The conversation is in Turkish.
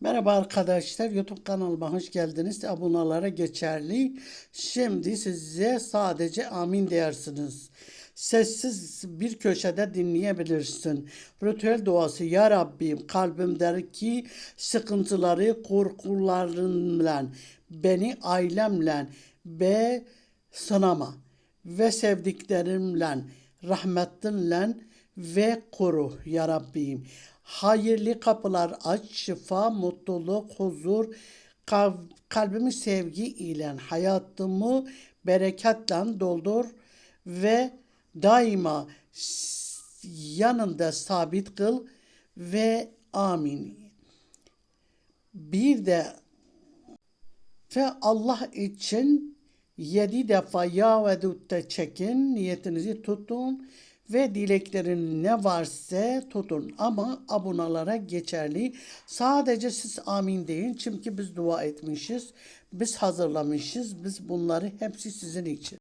Merhaba arkadaşlar, YouTube kanalıma hoş geldiniz. Abonalara geçerli. Şimdi size sadece amin dersiniz. Sessiz bir köşede dinleyebilirsin. Ritüel duası Ya Rabbim kalbimdeki sıkıntıları, korkularımla, beni ailemle ve sınama ve sevdiklerimle, rahmetinle ve koru ya Rabbim. Hayırlı kapılar aç, şifa, mutluluk, huzur, kalbimi sevgi ile, hayatımı bereketle doldur ve daima yanında sabit kıl ve amin. Bir de ve Allah için yedi defa ya vedutta çekin, niyetinizi tutun ve dileklerin ne varsa tutun. Ama abonalara geçerli. Sadece siz amin deyin. Çünkü biz dua etmişiz, biz hazırlamışız, biz bunları hepsi sizin için.